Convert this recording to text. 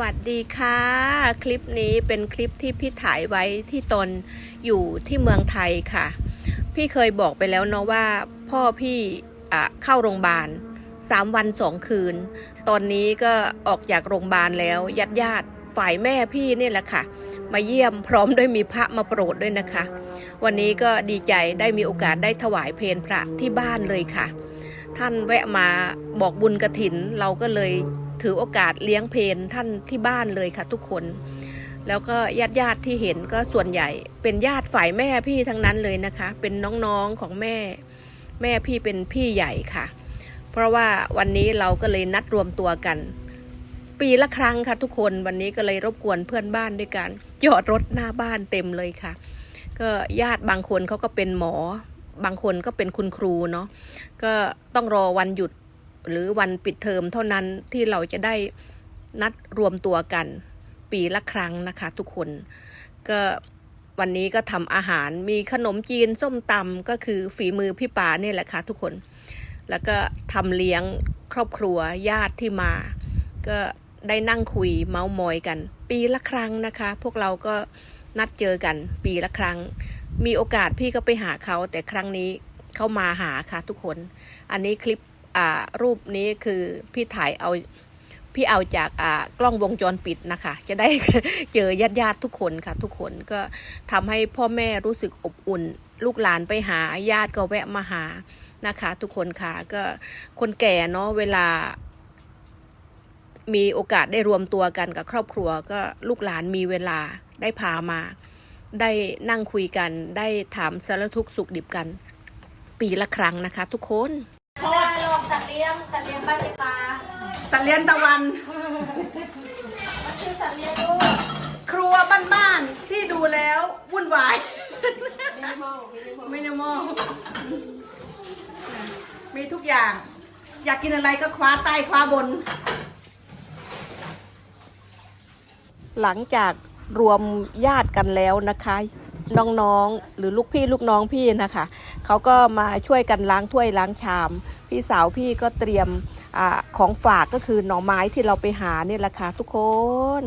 วัสดีค่ะ คลิปนี้เป็นคลิปที่พี่ถ่ายไว้ที่ตนอยู่ที่เมืองไทยค่ะ พี่เคยบอกไปแล้วเนาะว่า พ่อพี่อะเข้าโรงพยาบาลสามวันสองคืน ตอนนี้ก็ออกจากโรงพยาบาลแล้วญาติญาติฝ่ายแม่พี่นี่แหละค่ะ มาเยี่ยมพร้อมด้วยมีพระมาโปรดด้วยนะคะ วันนี้ก็ดีใจได้มีโอกาสได้ถวายเพลพระที่บ้านเลยค่ะ ท่านแวะมาบอกบุญกระถินเราก็เลย ถือโอกาสเลี้ยงเพลท่านที่บ้านเลยค่ะทุกคน แล้วก็ญาติญาติที่เห็นก็ส่วนใหญ่เป็นญาติฝ่ายแม่พี่ทั้งนั้นเลยนะคะ เป็นน้องๆของแม่ แม่พี่เป็นพี่ใหญ่ค่ะ เพราะว่าวันนี้เราก็เลยนัดรวมตัวกัน ปีละครั้งค่ะทุกคนวันนี้ก็เลยรบกวนเพื่อนบ้านด้วยกันจอดรถหน้าบ้านเต็มเลยค่ะ ก็ญาติบางคนเขาก็เป็นหมอบางคนก็เป็นคุณครูเนาะก็ต้องรอวันหยุด หรือวันปิดเทอมเท่านั้นที่เราจะได้นัดรวมตัวกัน ปีละครั้งนะคะทุกคน ก็วันนี้ก็ทำอาหารมีขนมจีนส้มตำก็คือฝีมือพี่ป๋าเนี่ยแหละค่ะทุกคน แล้วก็ทำเลี้ยงครอบครัวญาติที่มา ก็ได้นั่งคุยเมาส์มอยกัน ปีละครั้งนะคะ พวกเราก็นัดเจอกันปีละครั้ง มีโอกาสพี่ก็ไปหาเขาแต่ครั้งนี้เขามาหาค่ะทุกคน อันนี้คลิป อ่ารูปนี้คือพี่ถ่ายเอาพี่เอาจากอ่ากล้องวงจรปิดนะคะ จะได้เจอญาติญาติทุกคนค่ะ ทุกคนก็ทำให้พ่อแม่รู้สึกอบอุ่น ลูกหลานไปหาญาติก็แวะมาหานะคะ ทุกคนค่ะก็คนแก่เนาะเวลา มีโอกาสได้รวมตัวกันกับครอบครัว ก็ลูกหลานมีเวลาได้พามา ได้นั่งคุยกัน ได้ถามสารทุกสุขดิบกัน ปีละครั้งนะคะ ทุกคน ลงสัตว์เลี้ยงสัตว์เลี้ยงบ้านในปลาสัเลียนตะวัน มันคือสัตว์เลี้ยงลูกครัวบ้านๆที่ดูแล้ววุ่นวาย มินิมอลมินิมอลมินิมอลมีทุกอย่าง อยากกินอะไรก็คว้าใต้คว้าบน หลังจากรวมญาติกันแล้วนะคะ น้องๆ หรือลูกพี่ลูกน้องพี่นะคะ เขาก็มาช่วยกันล้างถ้วยล้างชามพี่สาวพี่ก็เตรียมอของฝากก็คือหน่อไม้ที่เราไปหาเนี่ยแหละค่ะทุกคน